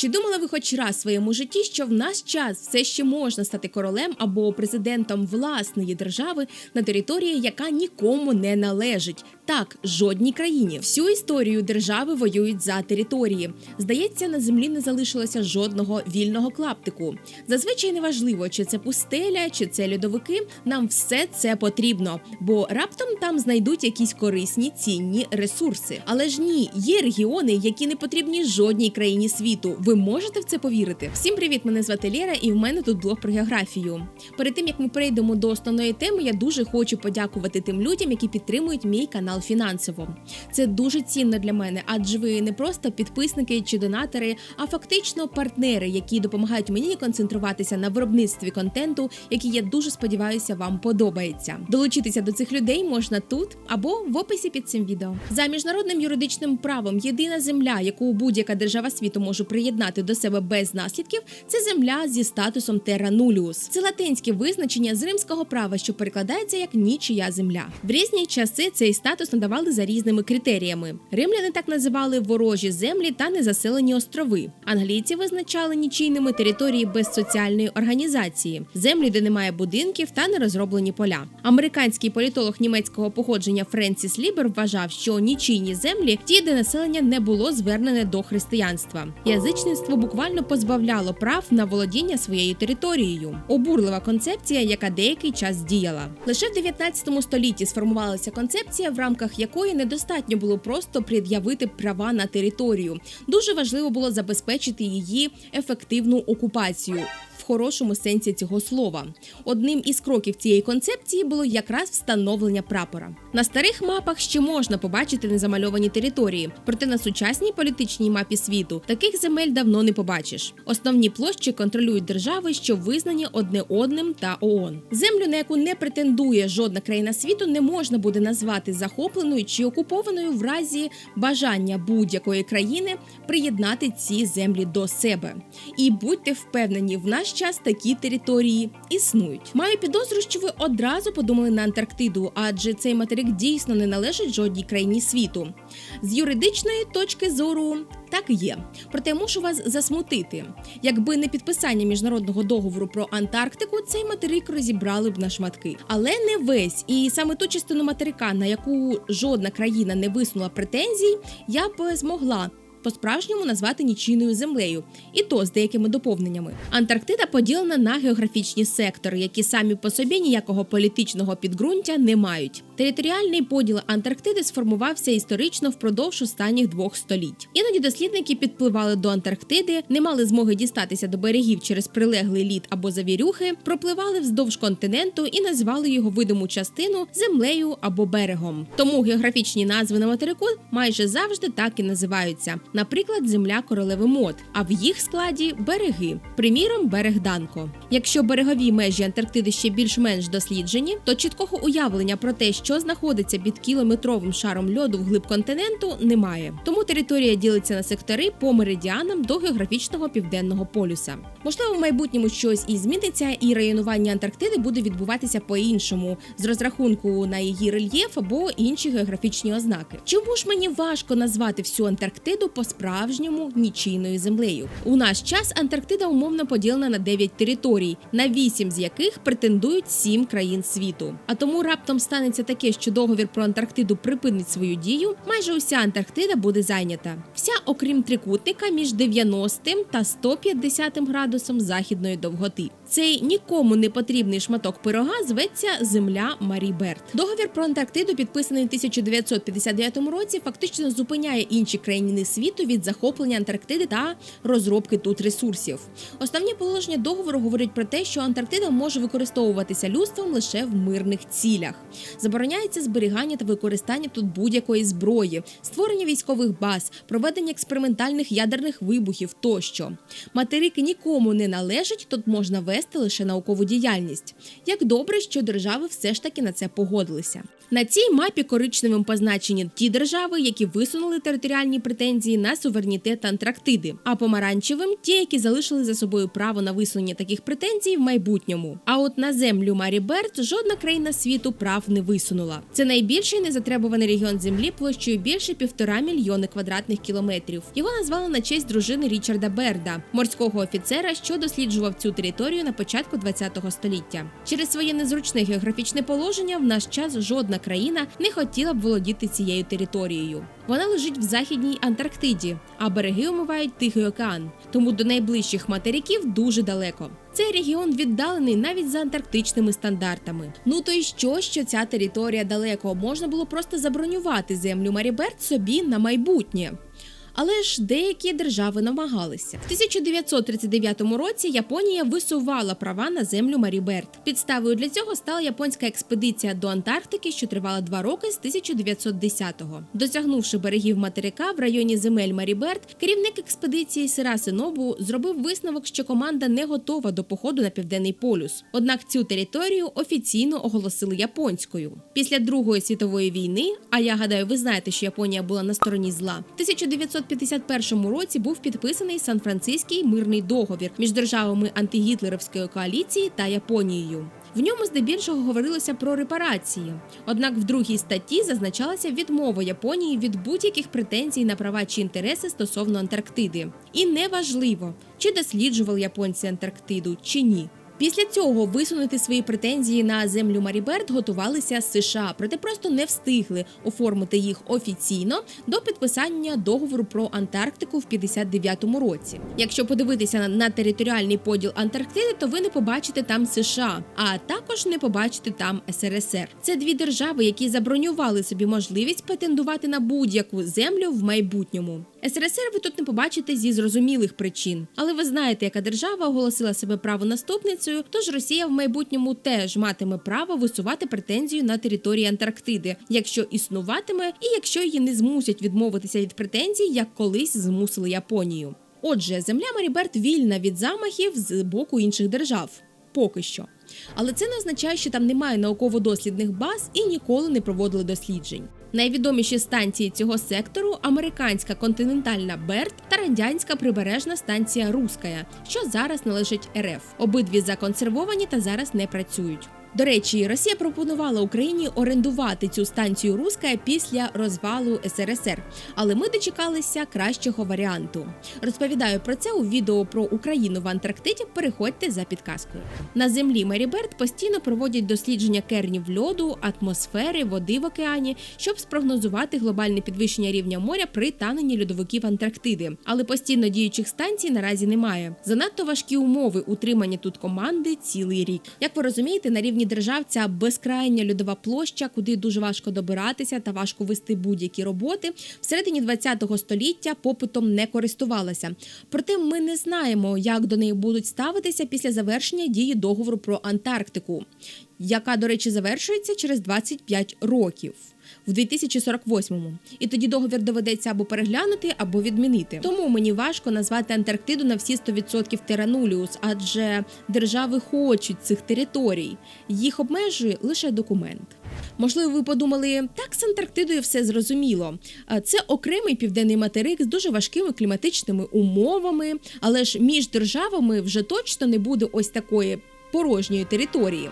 Чи думали ви хоч раз в своєму житті, що в наш час все ще можна стати королем або президентом власної держави на території, яка нікому не належить? Так, жодній країні. Всю історію держави воюють за території. Здається, на землі не залишилося жодного вільного клаптику. Зазвичай неважливо, чи це пустеля, чи це льодовики. Нам все це потрібно, бо раптом там знайдуть якісь корисні цінні ресурси. Але ж ні, є регіони, які не потрібні жодній країні світу. Ви можете в це повірити? Всім привіт! Мене звати Лєра, і в мене тут блог про географію. Перед тим як ми перейдемо до основної теми, я дуже хочу подякувати тим людям, які підтримують мій канал фінансово. Це дуже цінно для мене, адже ви не просто підписники чи донатори, а фактично партнери, які допомагають мені концентруватися на виробництві контенту, який я дуже сподіваюся вам подобається. Долучитися до цих людей можна тут або в описі під цим відео. За міжнародним юридичним правом єдина земля, яку будь-яка держава світу може приєднати до себе без наслідків, це земля зі статусом terra nullius. Це латинське визначення з римського права, що перекладається як нічия земля. В різні часи цей статус надавали за різними критеріями. Римляни так називали ворожі землі та незаселені острови. Англійці визначали нічийними території без соціальної організації, землі, де немає будинків та не розроблені поля. Американський політолог німецького походження Френсіс Лібер вважав, що нічийні землі ті, де населення не було звернене до християнства. Язичництво буквально позбавляло прав на володіння своєю територією. Обурлива концепція, яка деякий час діяла. Лише в 19 столітті сформувалася концепція, в рамках якої недостатньо було просто пред'явити права на територію. Дуже важливо було забезпечити її ефективну окупацію. В хорошому сенсі цього слова одним із кроків цієї концепції було якраз встановлення прапора. На старих мапах ще можна побачити незамальовані території, проте на сучасній політичній мапі світу таких земель давно не побачиш. Основні площі контролюють держави, що визнані одне одним та ООН. Землю, на яку не претендує жодна країна світу, не можна буде назвати захопленою чи окупованою в разі бажання будь-якої країни приєднати ці землі до себе. І будьте впевнені, в наш час такі території існують. Маю підозру, що ви одразу подумали на Антарктиду, адже цей материк дійсно не належить жодній країні світу. З юридичної точки зору. Так і є, проте мушу вас засмутити. Якби не підписання міжнародного договору про Антарктику, цей материк розібрали б на шматки, але не весь. І саме ту частину материка, на яку жодна країна не висунула претензій, я б змогла по-справжньому назвати нічийною землею, і то з деякими доповненнями. Антарктида поділена на географічні сектори, які самі по собі ніякого політичного підґрунтя не мають. Територіальний поділ Антарктиди сформувався історично впродовж останніх двох століть. Іноді дослідники підпливали до Антарктиди, не мали змоги дістатися до берегів через прилеглий лід або завірюхи, пропливали вздовж континенту і назвали його видиму частину землею або берегом. Тому географічні назви на материку майже завжди так і називаються наприклад, земля королеви Мод, а в їх складі береги, приміром, берег Данко. Якщо берегові межі Антарктиди ще більш-менш досліджені, то чіткого уявлення про те, що знаходиться під кілометровим шаром льоду вглиб континенту, немає. Тому територія ділиться на сектори по меридіанам до географічного південного полюса. Можливо, в майбутньому щось і зміниться, і районування Антарктиди буде відбуватися по-іншому, з розрахунку на її рельєф або інші географічні ознаки. Чому ж мені важко назвати всю Антарктиду по-справжньому нічийною землею? У наш час Антарктида умовно поділена на 9 територій, на 8 з яких претендують 7 країн світу. А тому раптом станеться таке, що договір про Антарктиду припинить свою дію. Майже уся Антарктида буде зайнята. Вся, окрім трикутника, між 90 та 150 градусом західної довготи. Цей нікому не потрібний шматок пирога зветься Земля Марі Берт. Договір про Антарктиду, підписаний в 1959 році, фактично зупиняє інші країни світу від захоплення Антарктиди та розробки тут ресурсів. Основні положення договору говорять про те, що Антарктида може використовуватися людством лише в мирних цілях. Забороняється зберігання та використання тут будь-якої зброї, створення військових баз, проведення експериментальних ядерних вибухів тощо. Материк нікому не належить, тут можна вести вести лише наукову діяльність. Як добре, що держави все ж таки на це погодилися. На цій мапі коричневим позначені ті держави, які висунули територіальні претензії на суверенітет Антарктиди, а помаранчевим ті, які залишили за собою право на висунення таких претензій в майбутньому. А от на землю Марі Берт жодна країна світу прав не висунула. Це найбільший незатребуваний регіон землі площею більше півтора мільйони квадратних кілометрів. Його назвали на честь дружини Річарда Берда, морського офіцера, що досліджував цю територію на початку ХХ століття. Через своє незручне географічне положення в наш час жодна країна не хотіла б володіти цією територією. Вона лежить в західній Антарктиді, а береги омивають Тихий океан, тому до найближчих материків дуже далеко. Цей регіон віддалений навіть за антарктичними стандартами. Ну то й що, що ця територія далеко можна було просто забронювати землю Маріберт собі на майбутнє. Але ж деякі держави намагалися. В 1939 році Японія висувала права на землю Маріберт. Підставою для цього стала японська експедиція до Антарктики, що тривала два роки з 1910-го. Досягнувши берегів материка в районі земель Маріберт, керівник експедиції Сира Синобу зробив висновок, що команда не готова до походу на південний полюс. Однак цю територію офіційно оголосили японською. Після Другої світової війни, а я гадаю, ви знаєте, що Японія була на стороні зла. В 1951 році був підписаний Сан-Франциський мирний договір між державами антигітлерівської коаліції та Японією. В ньому здебільшого говорилося про репарації. Однак в другій статті зазначалася відмова Японії від будь-яких претензій на права чи інтереси стосовно Антарктиди. І неважливо, чи досліджували японці Антарктиду чи ні. Після цього висунути свої претензії на землю Маріберт готувалися США, проте просто не встигли оформити їх офіційно до підписання договору про Антарктику в 59-му році. Якщо подивитися на територіальний поділ Антарктиди, то ви не побачите там США, а також не побачите там СРСР. Це дві держави, які забронювали собі можливість претендувати на будь-яку землю в майбутньому. СРСР ви тут не побачите зі зрозумілих причин, але ви знаєте, яка держава оголосила себе правонаступницею, тож Росія в майбутньому теж матиме право висувати претензію на території Антарктиди, якщо існуватиме, і якщо її не змусять відмовитися від претензій, як колись змусили Японію. Отже, земля Маріберт вільна від замахів з боку інших держав. Поки що. Але це не означає, що там немає науково-дослідних баз і ніколи не проводили досліджень. Найвідоміші станції цього сектору американська континентальна Берт та радянська прибережна станція Руская, що зараз належить РФ. Обидві законсервовані та зараз не працюють. До речі, Росія пропонувала Україні орендувати цю станцію Руска після розвалу СРСР, але ми дочекалися кращого варіанту. Розповідаю про це у відео про Україну в Антарктиді. Переходьте за підказкою. На землі Меріберт постійно проводять дослідження кернів льоду, атмосфери, води в океані, щоб спрогнозувати глобальне підвищення рівня моря при таненні льодовиків Антарктиди. Але постійно діючих станцій наразі немає. Занадто важкі умови утримання тут команди цілий рік. Як ви розумієте, на рівні держав ця безкрайня льодова площа, куди дуже важко добиратися та важко вести будь-які роботи, всередині ХХ століття попитом не користувалася. Проте ми не знаємо, як до неї будуть ставитися після завершення дії договору про Антарктику, яка, до речі, завершується через 25 років. В 2048-му. і тоді договір доведеться або переглянути, або відмінити. Тому мені важко назвати Антарктиду на всі 100% терануліус, адже держави хочуть цих територій. Їх обмежує лише документ. Можливо, ви подумали, так з Антарктидою все зрозуміло. Це окремий південний материк з дуже важкими кліматичними умовами, але ж між державами вже точно не буде ось такої порожньої території.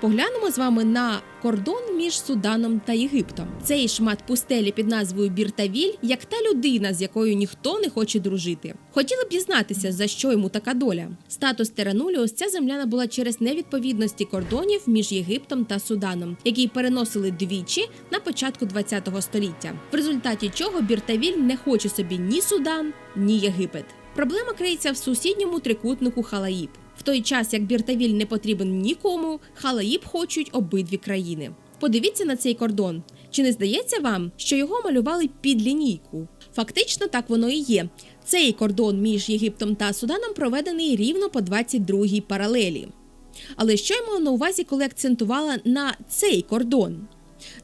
Поглянемо з вами на кордон між Суданом та Єгиптом. Цей шмат пустелі під назвою Біртавіль, як та людина, з якою ніхто не хоче дружити. Хотіли б дізнатися, за що йому така доля. Статус Терануліус ця земля набула через невідповідності кордонів між Єгиптом та Суданом, які переносили двічі на початку ХХ століття, в результаті чого Біртавіль не хоче собі ні Судан, ні Єгипет. Проблема криється в сусідньому трикутнику Халаїб. В той час, як Біртавіль не потрібен нікому, Халаїб хочуть обидві країни. Подивіться на цей кордон. Чи не здається вам, що його малювали під лінійку? Фактично, так воно і є. Цей кордон між Єгиптом та Суданом проведений рівно по 22-й паралелі. Але що я мала на увазі, коли акцентувала на цей кордон?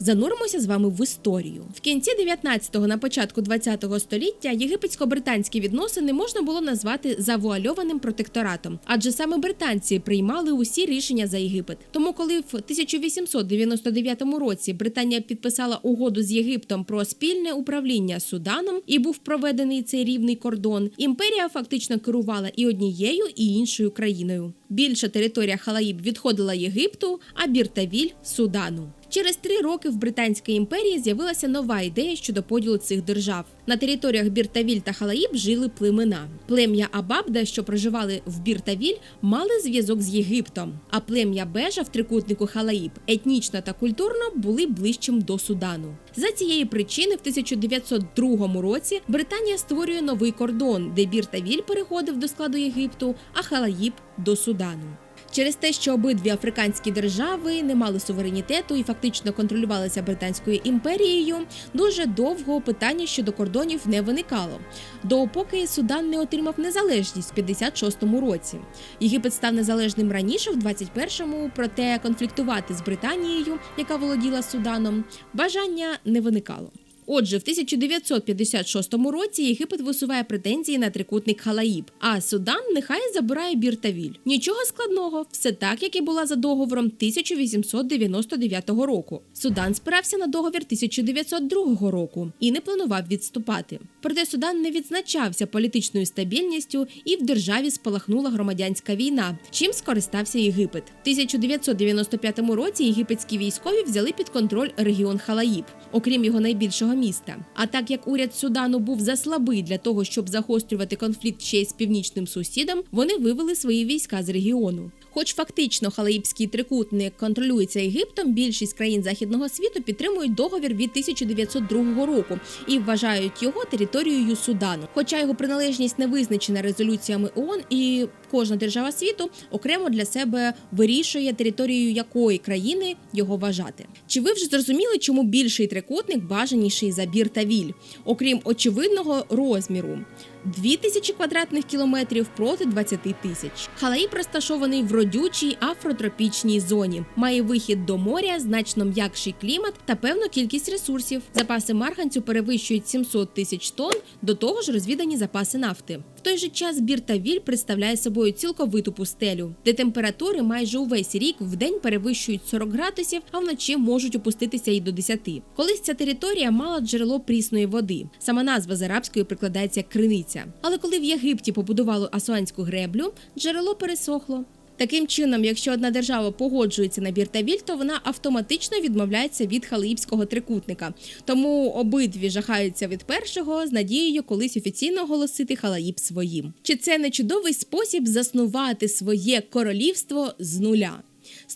Зануримося з вами в історію. В кінці 19-го, на початку 20-го століття єгипетсько-британські відносини можна було назвати завуальованим протекторатом, адже саме британці приймали усі рішення за Єгипет. Тому, коли в 1899 році Британія підписала угоду з Єгиптом про спільне управління Суданом і був проведений цей рівний кордон, імперія фактично керувала і однією, і іншою країною. Більша територія Халаїб відходила Єгипту, а Біртавіль Судану. Через три роки в Британській імперії з'явилася нова ідея щодо поділу цих держав. На територіях Біртавіль та Халаїб жили племена. Плем'я Абабда, що проживали в Біртавіль, мали зв'язок з Єгиптом. А плем'я Бежа в трикутнику Халаїб етнічно та культурно були ближчим до Судану. За цієї причини, в 1902 році Британія створює новий кордон, де Біртавіль переходив до складу Єгипту, а Халаїб до Судану. Через те, що обидві африканські держави не мали суверенітету і фактично контролювалися британською імперією, дуже довго питання щодо кордонів не виникало. Допоки Судан не отримав незалежність в 56-му році. Єгипет став незалежним раніше, в 21-му, проте конфліктувати з Британією, яка володіла Суданом, бажання не виникало. Отже, в 1956 році Єгипет висуває претензії на трикутник Халаїб, а Судан нехай забирає Біртавіль. Нічого складного, все так, як і була за договором 1899 року. Судан спирався на договір 1902 року і не планував відступати. Проте Судан не відзначався політичною стабільністю і в державі спалахнула громадянська війна, чим скористався Єгипет. В 1995 році єгипетські військові взяли під контроль регіон Халаїб, окрім його найбільшого міста. А так як уряд Судану був заслабий для того, щоб загострювати конфлікт ще й з північним сусідом, вони вивели свої війська з регіону. Хоч фактично халаїбський трикутник контролюється Єгиптом, більшість країн західного світу підтримують договір від 1902 року і вважають його територією Судану. Хоча його приналежність не визначена резолюціями ООН і кожна держава світу окремо для себе вирішує територію якої країни його вважати. Чи ви вже зрозуміли, чому більший трикутник бажаніший за бір та віль, окрім очевидного розміру? 2000 квадратних кілометрів проти 20 тисяч. Халаїб розташований в родючій афротропічній зоні. Має вихід до моря, значно м'якший клімат та певну кількість ресурсів. Запаси марганцю перевищують 700 тисяч тонн, до того ж розвідані запаси нафти. Той же час бір та віль представляє собою цілковиту пустелю, де температури майже увесь рік в день перевищують 40 градусів, а вночі можуть опуститися і до 10. Колись ця територія мала джерело прісної води. Сама назва з арабської прикладається криниця. Але коли в Єгипті побудували асуанську греблю, джерело пересохло. Таким чином, якщо одна держава погоджується на біртавіль, то вона автоматично відмовляється від халаїбського трикутника. Тому обидві жахаються від першого з надією колись офіційно оголосити халаїб своїм. Чи це не чудовий спосіб заснувати своє королівство з нуля?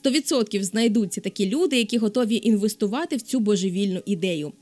100% знайдуться такі люди, які готові інвестувати в цю божевільну ідею.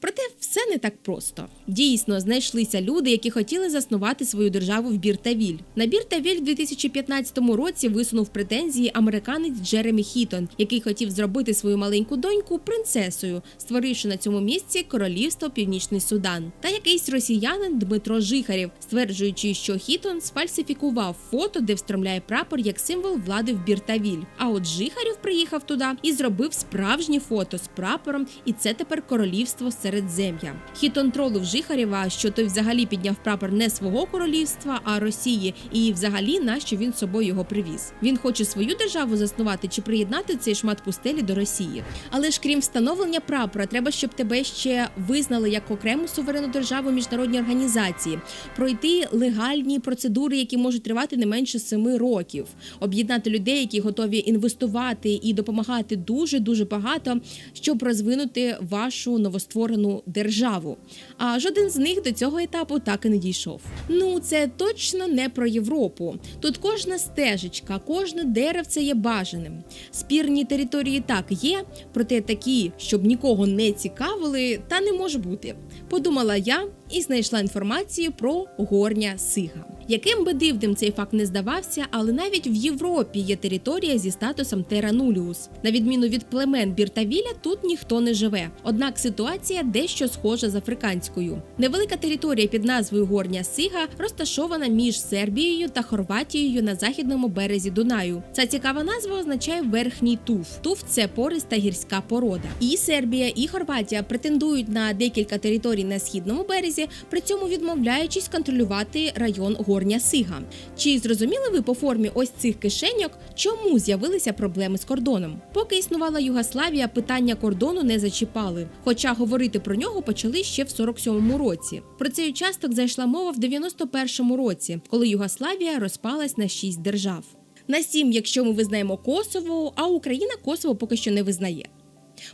Проте все не так просто. Дійсно, знайшлися люди, які хотіли заснувати свою державу в Біртавіль. На Біртавіль в 2015 році висунув претензії американець Джеремі Хітон, який хотів зробити свою маленьку доньку принцесою, створивши на цьому місці королівство Північний Судан. Та якийсь росіянин Дмитро Жихарєв, стверджуючи, що Хітон сфальсифікував фото, де встромляє прапор як символ влади в Біртавіль. А от Жихарєв приїхав туди і зробив справжнє фото з прапором, і це тепер королівство Середзем'я. Хітон тролив Жихарєва, що той взагалі підняв прапор не свого королівства, а Росії, і взагалі нащо він з собою його привіз. Він хоче свою державу заснувати чи приєднати цей шмат пустелі до Росії. Але ж крім встановлення прапора, треба, щоб тебе ще визнали як окрему суверенну державу міжнародні організації, пройти легальні процедури, які можуть тривати не менше семи років, об'єднати людей, які готові інвестувати і допомагати дуже дуже багато, щоб розвинути вашу новостворену державу. А жоден з них до цього етапу так і не дійшов. Ну це точно не про Європу. Тут кожна стежечка, кожне деревце є бажаним. Спірні території так є, проте такі, щоб нікого не цікавили, та не може бути. Подумала я і знайшла інформацію про горня Сига. Яким би дивним цей факт не здавався, але навіть в Європі є територія зі статусом Nullius. На відміну від племен Біртавіля, тут ніхто не живе. Однак ситуація дещо схожа з африканською. Невелика територія під назвою Горня Сига розташована між Сербією та Хорватією на західному березі Дунаю. Ця цікава назва означає верхній туф. Туф це пориста гірська порода. І Сербія, і Хорватія претендують на декілька територій на східному березі, при цьому відмовляючись контролювати район Горня Сига. Чи зрозуміли ви по формі ось цих кишеньок, чому з'явилися проблеми з кордоном? Поки існувала Югославія, питання кордону не зачіпали, хоча говорити про нього почали ще в 47-му році. Про цей участок зайшла мова в 91-му році, коли Югославія розпалась на шість держав. На сім, якщо ми визнаємо Косово, а Україна Косово поки що не визнає.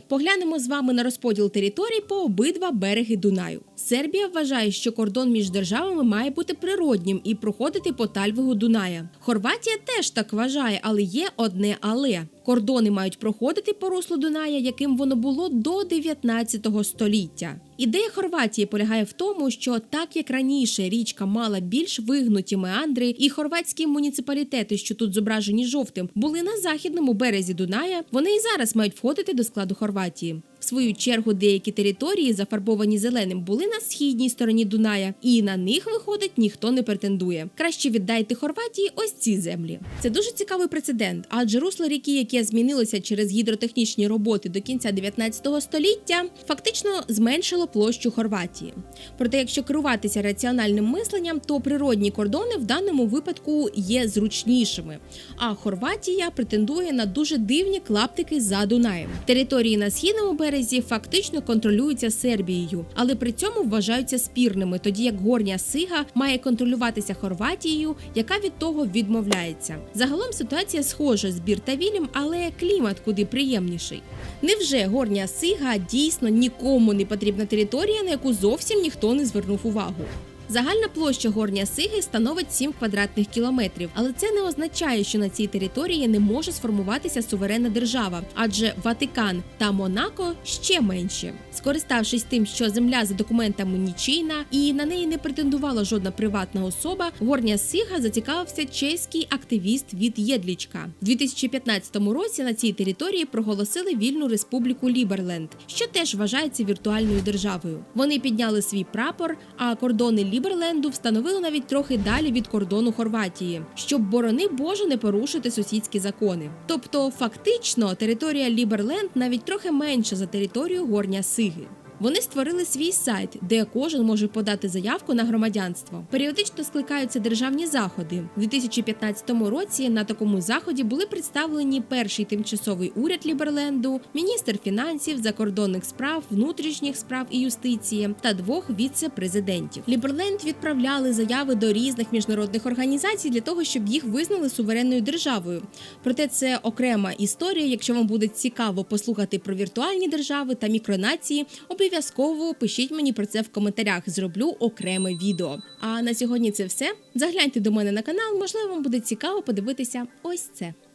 Поглянемо з вами на розподіл територій по обидва береги Дунаю. Сербія вважає, що кордон між державами має бути природнім і проходити по тальвигу Дуная. Хорватія теж так вважає, але є одне але. Кордони мають проходити по руслу Дуная, яким воно було до 19 століття. Ідея Хорватії полягає в тому, що так як раніше річка мала більш вигнуті меандри, і хорватські муніципалітети, що тут зображені жовтим, були на західному березі Дуная, вони і зараз мають входити до складу Хорватії. Свою чергу деякі території, зафарбовані зеленим, були на східній стороні Дуная, і на них виходить ніхто не претендує. Краще віддайте Хорватії ось ці землі. Це дуже цікавий прецедент, адже русло ріки, яке змінилося через гідротехнічні роботи до кінця 19 століття, фактично зменшило площу Хорватії. Проте, якщо керуватися раціональним мисленням, то природні кордони в даному випадку є зручнішими. А Хорватія претендує на дуже дивні клаптики за Дунаєм. Території на східному березі фактично контролюються Сербією, але при цьому вважаються спірними, тоді як горня Сига має контролюватися Хорватією, яка від того відмовляється. Загалом ситуація схожа з Біртавілем, але клімат куди приємніший. Невже горня Сига дійсно нікому не потрібна територія, на яку зовсім ніхто не звернув увагу? Загальна площа горня Сиги становить 7 квадратних кілометрів, але це не означає, що на цій території не може сформуватися суверенна держава, адже Ватикан та Монако ще менші. Скориставшись тим, що земля за документами нічийна і на неї не претендувала жодна приватна особа, горня Сига зацікавився чеський активіст від Єдлічка. У 2015 році на цій території проголосили вільну республіку Ліберленд, що теж вважається віртуальною державою. Вони підняли свій прапор, а кордони Ліберленду встановили навіть трохи далі від кордону Хорватії, щоб борони Боже не порушити сусідські закони. Тобто, фактично, територія Ліберленд навіть трохи менша за територію Горня Сиги. Вони створили свій сайт, де кожен може подати заявку на громадянство. Періодично скликаються державні заходи. У 2015 році на такому заході були представлені перший тимчасовий уряд Ліберленду, міністр фінансів, закордонних справ, внутрішніх справ і юстиції та двох віце-президентів. Ліберленд відправляли заяви до різних міжнародних організацій для того, щоб їх визнали суверенною державою. Проте це окрема історія. Якщо вам буде цікаво послухати про віртуальні держави та мікронації, обов'язково пишіть мені про це в коментарях. Зроблю окреме відео. А на сьогодні це все. Загляньте до мене на канал, можливо, вам буде цікаво подивитися ось це.